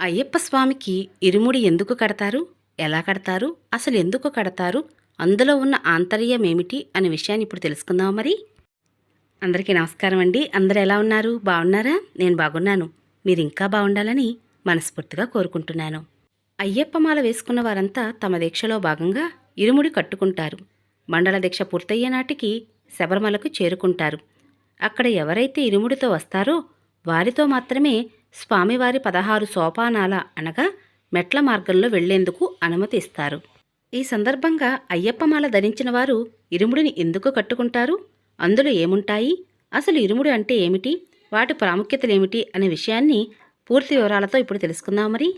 అయ్యప్ప స్వామికి ఇరుముడి ఎందుకు కడతారు? ఎలా కడతారు? అసలు ఎందుకు కడతారు? అందులో ఉన్న ఆంతర్యం ఏమిటి? అనే విషయాన్ని ఇప్పుడు తెలుసుకుందాం మరి? అందరికీ నమస్కారం అండి. అందరు ఎలా ఉన్నారు? బాగున్నారా? నేను బాగున్నాను. మీరు ఇంకా బాగుండాలని మనస్ఫూర్తిగా కోరుకుంటున్నాను. అయ్యప్ప మాల వేసుకున్న వారంతా తమ దీక్షలో భాగంగా ఇరుముడి కట్టుకుంటారు. మండల దీక్ష పూర్తయ్యే నాటికి శబరిమలకు చేరుకుంటారు. అక్కడ ఎవరైతే ఇరుముడితో వస్తారో వారితో మాత్రమే స్వామివారి పదహారు సోపానాల అనగా మెట్ల మార్గంలో వెళ్ళేందుకు అనుమతి ఇస్తారు. ఈ సందర్భంగా అయ్యప్పమాల ధరించిన వారు ఇరుముడిని ఎందుకు కట్టుకుంటారు? అందులో ఏముంటాయి? అసలు ఇరుముడు అంటే ఏమిటి? వాటి ప్రాముఖ్యతలేమిటి? అనే విషయాన్ని పూర్తి వివరాలతో ఇప్పుడు తెలుసుకుందాం మరి.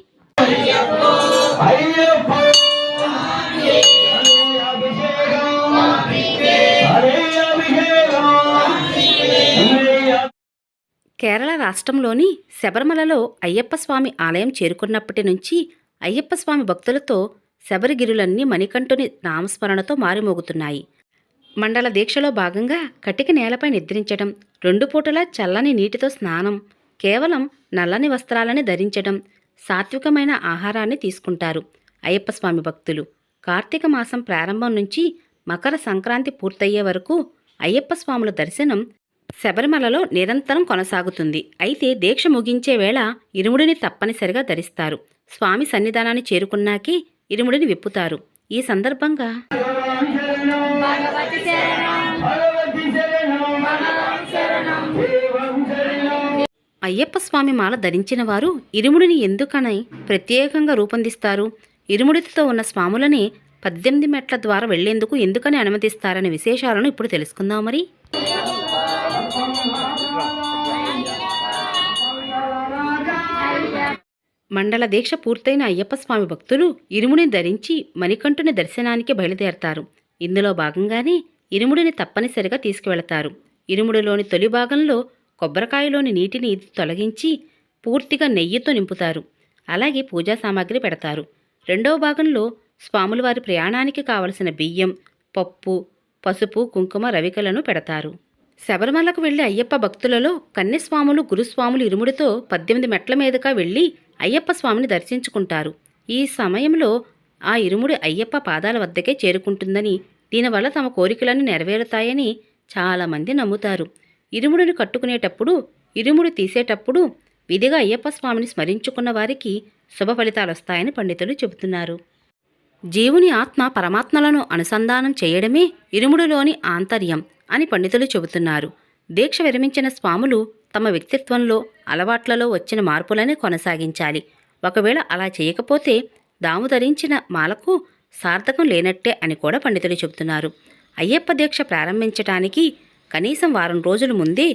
కేరళ రాష్ట్రంలోని శబరిమలలో అయ్యప్ప స్వామి ఆలయం చేరుకున్నప్పటి నుంచి అయ్యప్ప స్వామి భక్తులతో శబరిగిరులన్నీ మణికంఠుని నామస్మరణతో మారుమోగుతున్నాయి. మండల దీక్షలో భాగంగా కటిక నేలపై నిద్రించడం రెండు పూటలా చల్లని నీటితో స్నానం కేవలం నల్లని వస్త్రాలని ధరించడం సాత్వికమైన ఆహారాన్ని తీసుకుంటారు అయ్యప్ప స్వామి భక్తులు. కార్తీక మాసం ప్రారంభం నుంచి మకర సంక్రాంతి పూర్తయ్యే వరకు అయ్యప్ప స్వాముల దర్శనం శబరిమలలో నిరంతరం కొనసాగుతుంది. అయితే దీక్ష ముగించే వేళ ఇరుముడిని తప్పనిసరిగా ధరిస్తారు. స్వామి సన్నిధానాన్ని చేరుకున్నాకే ఇరుముడిని విప్పుతారు. ఈ సందర్భంగా అయ్యప్ప స్వామి మాల ధరించిన వారు ఇరుముడిని ఎందుకని ప్రత్యేకంగా రూపొందిస్తారు? ఇరుముడితో ఉన్న స్వాములని పద్దెనిమిది మెట్ల ద్వారా వెళ్ళేందుకు ఎందుకని అనుమతిస్తారనే విశేషాలను ఇప్పుడు తెలుసుకుందాం మరి. మండల దీక్ష పూర్తయిన అయ్యప్ప స్వామి భక్తులు ఇరుముడిని ధరించి మణికంఠుని దర్శనానికి బయలుదేరతారు. ఇందులో భాగంగానే ఇరుముడిని తప్పనిసరిగా తీసుకువెళతారు. ఇరుముడిలోని తొలి భాగంలో కొబ్బరికాయలోని నీటిని తొలగించి పూర్తిగా నెయ్యితో నింపుతారు. అలాగే పూజా సామాగ్రి పెడతారు. రెండవ భాగంలో స్వాముల వారి ప్రయాణానికి కావలసిన బియ్యం పప్పు పసుపు కుంకుమ రవికలను పెడతారు. శబరిమలకు వెళ్ళే అయ్యప్ప భక్తులలో కన్యస్వాములు గురుస్వాములు ఇరుముడితో పద్దెనిమిది మెట్ల మీదుగా వెళ్ళి అయ్యప్ప స్వామిని దర్శించుకుంటారు. ఈ సమయంలో ఆ ఇరుముడి అయ్యప్ప పాదాల వద్దకే చేరుకుంటుందని దీనివల్ల తమ కోరికలన్నీ నెరవేరుతాయని చాలామంది నమ్ముతారు. ఇరుముడిని కట్టుకునేటప్పుడు ఇరుముడు తీసేటప్పుడు విధిగా అయ్యప్ప స్వామిని స్మరించుకున్న వారికి శుభ ఫలితాలు వస్తాయని పండితులు చెబుతున్నారు. జీవుని ఆత్మ పరమాత్మలను అనుసంధానం చేయడమే ఇరుముడిలోని ఆంతర్యం అని పండితులు చెబుతున్నారు. దీక్ష విరమించిన స్వాములు తమ వ్యక్తిత్వంలో అలవాట్లలో వచ్చిన మార్పులనే కొనసాగించాలి. ఒకవేళ అలా చేయకపోతే దాము ధరించిన మాలకు సార్థకం లేనట్టే అని కూడా పండితులు చెబుతున్నారు. అయ్యప్ప దీక్ష ప్రారంభించటానికి కనీసం వారం రోజుల ముందే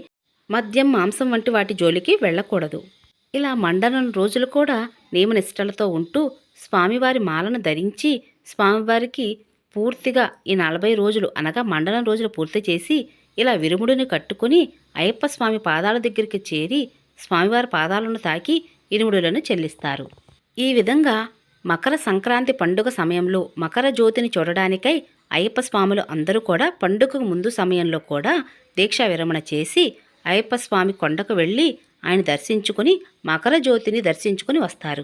మద్యం మాంసం వంటి వాటి జోలికి వెళ్ళకూడదు. ఇలా మండలం రోజులు కూడా నియమనిష్టలతో ఉంటూ స్వామివారి మాలను ధరించి స్వామివారికి పూర్తిగా ఈ నలభై రోజులు అనగా మండలం రోజులు పూర్తి చేసి ఇలా విరుముడిని కట్టుకుని అయ్యప్ప స్వామి పాదాల దగ్గరికి చేరి స్వామివారి పాదాలను తాకి ఇనుముడులను చెల్లిస్తారు. ఈ విధంగా మకర సంక్రాంతి పండుగ సమయంలో మకర జ్యోతిని చూడడానికై అయ్యప్ప స్వాములు అందరూ కూడా పండుగకు ముందు సమయంలో కూడా దీక్షా విరమణ చేసి అయ్యప్ప స్వామి కొండకు వెళ్ళి ఆయన దర్శించుకుని మకర జ్యోతిని దర్శించుకుని వస్తారు.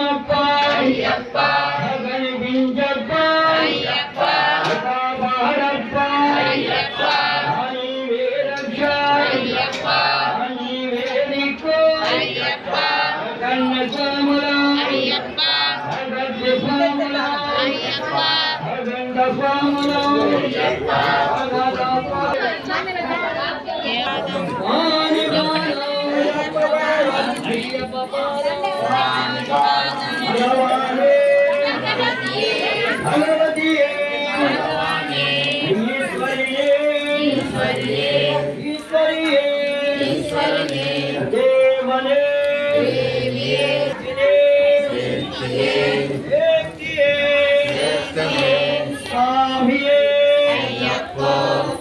भगवती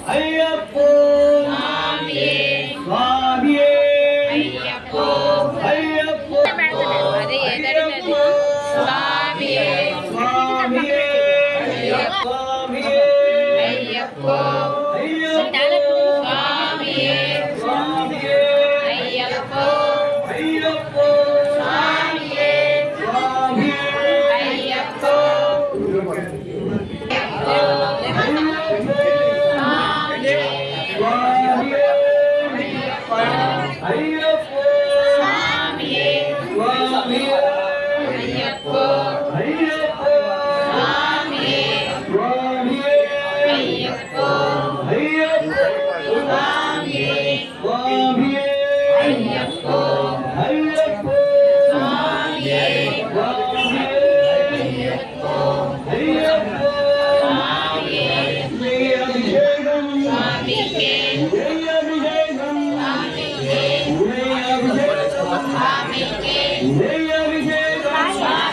哎呀。ஐயா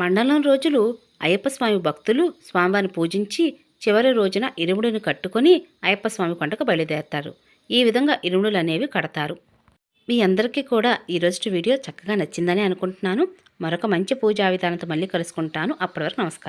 మండలం రోజులు అయ్యప్పస్వామి భక్తులు స్వామివారిని పూజించి చివరి రోజున ఇరుముడిని కట్టుకొని అయ్యప్పస్వామి కొండకు బయలుదేరతారు. ఈ విధంగా ఇరుముడులు అనేవి కడతారు. మీ అందరికీ కూడా ఈరోజు వీడియో చక్కగా నచ్చిందని అనుకుంటున్నాను. మరొక మంచి పూజా విధానంతో మళ్ళీ కలుసుకుంటాను. అప్పటివరకు నమస్కారం.